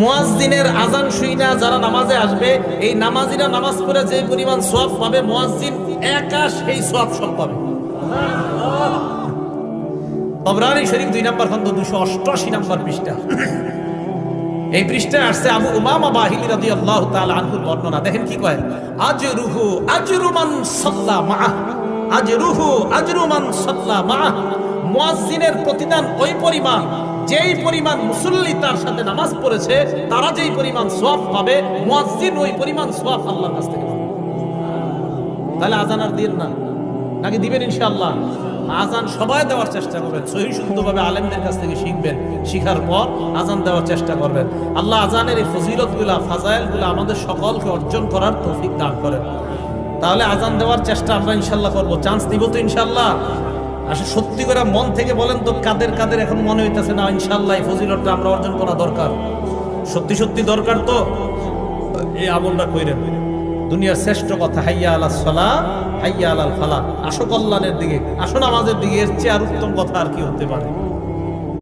মুয়াজ্জিনের আজান শুইনা যারা নামাজে আসবে, এই নামাজিরা নামাজ পড়ে যে পরিমাণ সওয়াব পাবে, মুয়াজ্জিন একা সেই সওয়াব সব পাবে। তবরানি শরীফ দুই নাম্বার খন্ড দুশো অষ্টআশি নাম্বার পৃষ্ঠা। এই পৃষ্ঠায় আসছে আবু উমামা বাহিলি রাদিয়াল্লাহু তাআলা আনহুর বর্ণনা। দেখেন কি কয়, আজরুহু আজরুমান সাল্লা মাআহ, আজরুহু আজরুমান সাল্লা মাআহ। মুয়াজ্জিনের প্রতিদান ওই পরিমাণ যেই পরিমাণ মুসল্লি তার সাথে নামাজ পড়েছে, তারা যেই পরিমাণ সওয়াব পাবে, মুয়াজ্জিন ওই পরিমাণ সওয়াব আল্লাহর কাছ থেকে পাবে। তাহলে আজান আর দিন না। নাকি দিবেন ইনশাআল্লাহ? আজান সবাই দেওয়ার চেষ্টা করবেন, সহি শুদ্ধভাবে আলেমদের কাছ থেকে শিখবেন। শিখার পর আজান দেওয়ার চেষ্টা করবেন। আল্লাহ আজানের এই ফজিলতগুলা, ফাজাইলগুলা আমাদের সকলকে অর্জন করার তৌফিক দান করেন। তাহলে আজান দেওয়ার চেষ্টা আমরা ইনশাল্লাহ করব। চান্স দিব তো ইনশাল্লাহ আসলে সত্যি করে মন থেকে বলেন তো, কাদের কাদের এখন মনে হইতেছে না ইনশাল্লাহ ফজিলতটা আমরা অর্জন করা দরকার। সত্যি সত্যি দরকার তো? এই আমলটা কইরেন। দুনিয়ার শ্রেষ্ঠ কথা, হাইয়া আলা সলা হাইয়া আলাল ফালা আসো কল্যাণের দিকে, আসো নামাজের দিকে, এর চেয়ে আর উত্তম কথা আর কি হতে পারে?